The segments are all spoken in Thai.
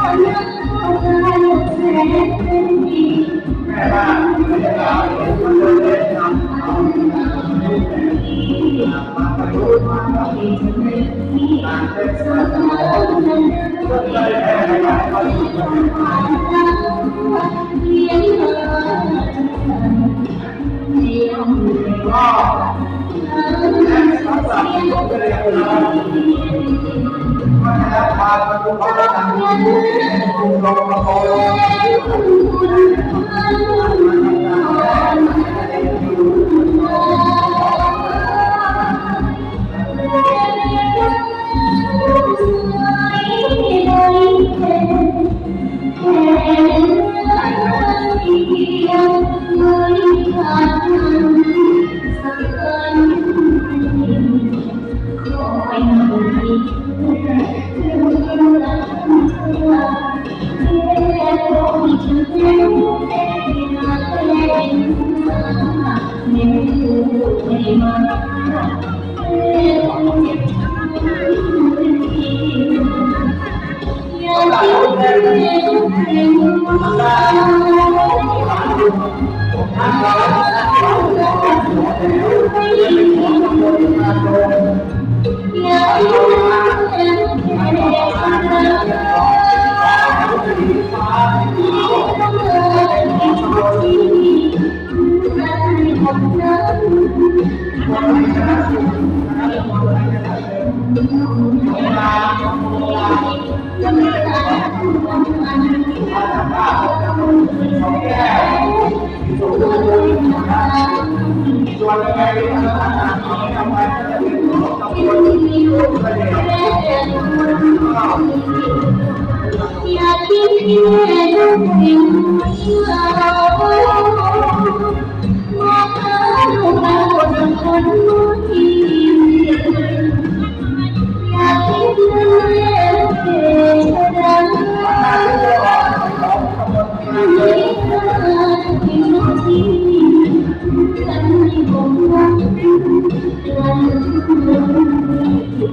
เรา ม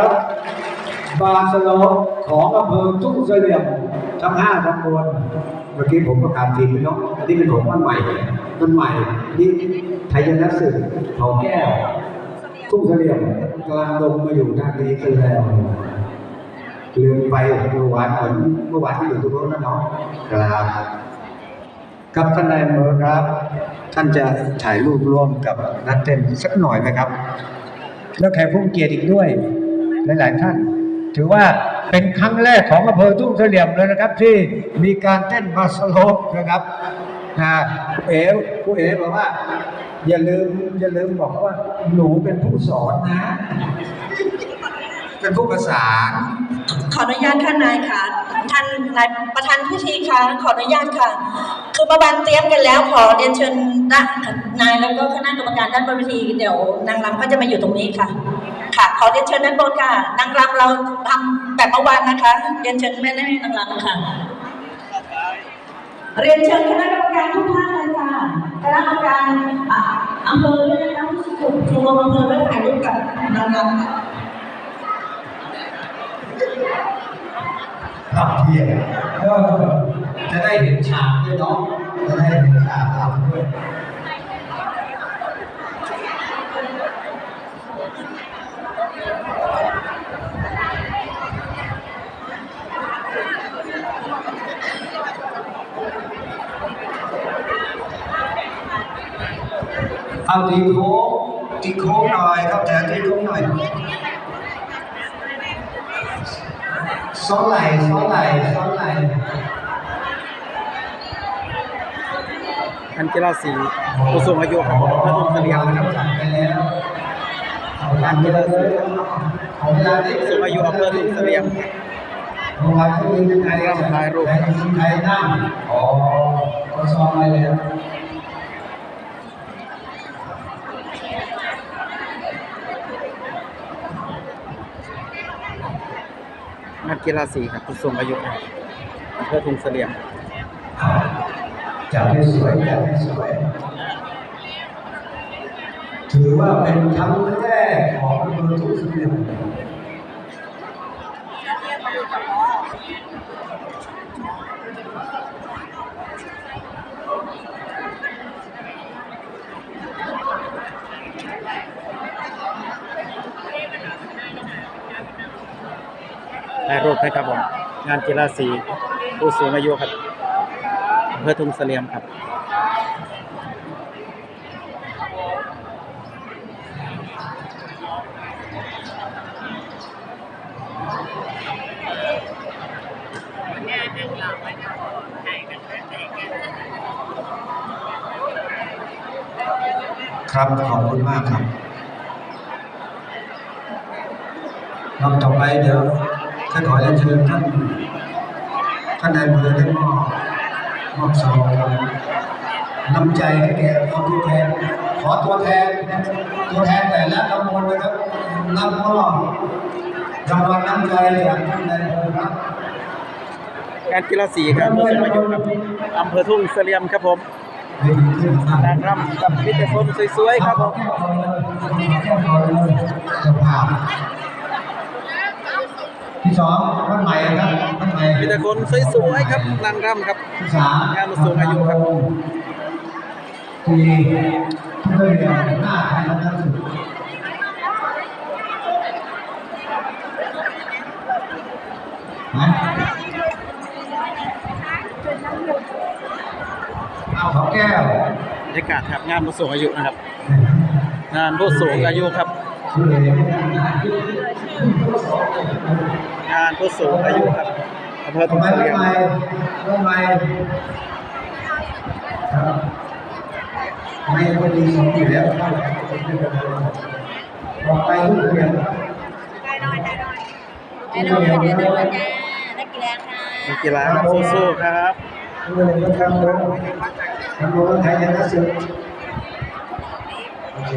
ครับ บาสโลของอำเภอทุ่งเสลี่ยมทั้งห้าตำบลเมื่อกี้ผมประกาศทีมไปเนาะอันนี้เป็นของบ้านใหม่บ้านใหม่นี่ไทยนัสสึเขาแก้วทุ่งเสลี่ยมกลางลงมาอยู่ด้านนี้กันแล้วลืมไปเมื่อวานเหมือนเมื่อวานที่อยู่ตรงโน้นนะเนาะครับกับท่านนายอำเภอครับ ท่านจะถ่ายรูปร่วมกับนักเต้นสักหน่อยไหมครับ แล้วแขกผู้เกียรติอีกด้วย หลาย ๆ ท่าน ถือว่าเป็นครั้งแรกของอำเภอทุ่งเสลี่ยมเลยนะครับ ที่มีการเต้นมาสโลปนะครับนะเอ๋ครูเอ๋บอกว่า อย่าลืมอย่าลืมบอกว่า หนูเป็นผู้สอนนะ เป็นผู้ประสานขออนุญาตท่านนายค่ะท่าน นายประธานพิธีคะขออนุญาตค่ะ คือมื่อวานเตรียมกันแล้ว ขอเรียนเชิญนายแล้วก็คณะกรรมการด้านบนเวทีเดี๋ยวนางรำก็จะมาอยู่ตรงนี้ค่ะ ค่ะ ขอเรียนเชิญด้านบนค่ะนางรำเราทำแบบเมื่อวานนะคะ เรียนเชิญแม่แม่นางรำค่ะ เรียนเชิญคณะกรรมการทุกท่านเลยค่ะคณะกรรมการอำเภอด้วยนะคะถูกชูอำเภอด้วยถ่ายรูปกับนางรำ รับเพียรเออจะได้เห็นฉากด้วยเนาะจะได้เห็นฉากทำด้วยเอาตีโค้งตีโค้งหน่อยเข้าแถวตีโค้งหน่อย ซ้อนไหลซ้อนไหลซ้อนไหลอันกีฬาสีผู้สูงอายุครับผมเพื่อทุนเสลียงนะครับจัดไปแล้วเอาเวลาที่เราเอาเวลาที่ผู้สูงอายุอำเภอทุนเสลียงเอาเวลาที่มีใครถ่ายรูปใครใครนั่งอ๋อก็ซ้อมไปแล้ว นกีฬาสีครับผู้สูงอายุครับอำเภอทุนเสลียมจัดให้สวยจัดให้สวยถือว่าเป็นครั้งแรกของอำเภอทุงเสลี่ยม ถ่ายรูปนะครับผม งานกีฬาสีผู้สูงอายุครับอำเภอทุนเสลียมครับครับขอบคุณมากครับลำต่อไปเดี๋ยว ขอเรียนเชิญท่านท่านนายอำเภอได้มอบมอบซองน้ำใจให้แก่เอาตัวแทนขอตัวแทนตัวแทนแต่ละตำบลนะครับนำมอบรางวัลน้ำใจจากท่านนายอำเภอครับงานกีฬาสีครับผู้สูงอายุครับอำเภอทุ่งเสลียมครับผมให้ดีขึ้นครับนางรำกับมิตรชนสวยๆครับผม ที่สองท่านใหม่ครับท่านใหม่มีแต่คนสวยๆครับนางรำครับที่สามงานผู้สูงอายุครับที่เพื่อนเรียนหน้าไทยรัฐสุดนะเอาเขาแก้วบรรยากาศครับงานผู้สูงอายุนะครับ งานผู้สูงอายุครับ ชื่ออะไรนะงานผู้สูงอายุครับอำเภอทำทุ่งไมเสลียทำมไมทำไมครับไม่พอดีสองอยู่แล้วครับบอกไปทุกเรียนได้หน่อยได้หน่อยได้หน่อยได้หน่อยจ้านักกีฬาค่ะนักกีฬาครับสู้ๆครับทุกเรียนก็ทำแล้วทำโรงไทยยังก็สุดโอเค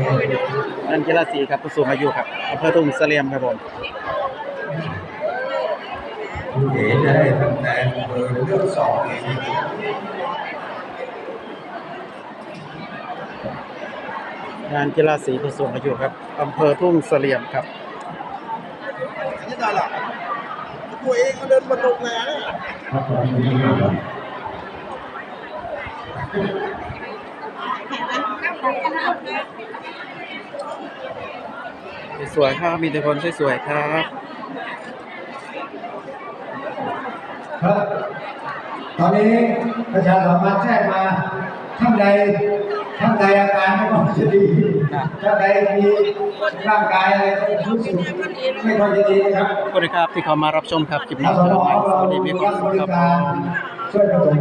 งานกีฬาสีครับผู้สูงอายุครับอำเภอทุ่งเสลียมครับผมคุณ เอ๋จะได้เป็นแต่เบอร์เลือกสองเองงานกีฬาสีผู้สูงอายุครับอำเภอทุ่งเสลียมครับนี่ได้หรอตัวเองก็เดินมาตรงไหนเนี่ยครับผมสวยๆครับ มีแต่คนสวยๆครับ ครับ ตอนนี้ประชาสัมพันธ์แจ้งมาท่านใดท่านใดอาการไม่ค่อยจะดีท่านใดมีร่างกายอะไรรู้สึกไม่ค่อยจะดีนะครับขอบคุณครับที่เข้ามารับชมครับคลิปนี้อาสเจอมกันใหม่สเราวัสดีมีความรัสุบขริครับการช่วยผสม